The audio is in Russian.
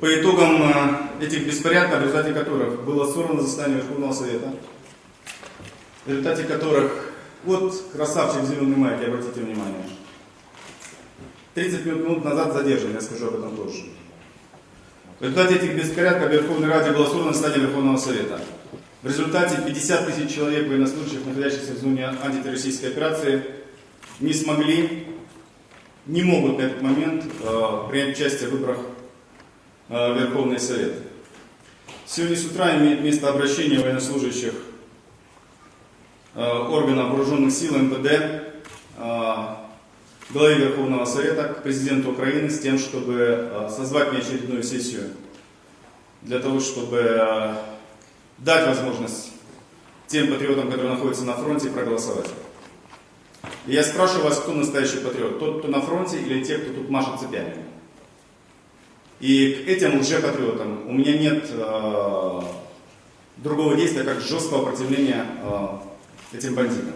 по итогам э, этих беспорядков, в результате которых было сорвано заседание Верховного Совета, в результате которых, вот красавчик в зеленой майке, обратите внимание, 30 минут назад задержан, я скажу об этом тоже. В результате этих беспорядков в Верховной Раде было сорвано заседание Верховного Совета. В результате 50 тысяч человек военнослужащих, находящихся в зоне антитеррористической операции, не смогли, не могут на этот момент э, принять участие в выборах Верховный Совет. Сегодня с утра имеет место обращение военнослужащих э, органов вооруженных сил МВД э, главе Верховного Совета к президенту Украины с тем, чтобы э, созвать неочередную сессию для того, чтобы э, дать возможность тем патриотам, которые находятся на фронте, проголосовать. И я спрашиваю вас, кто настоящий патриот? Тот, кто на фронте или те, кто тут машет цепями? И к этим лжепатриотам у меня нет э, другого действия, как жесткого противления э, этим бандитам.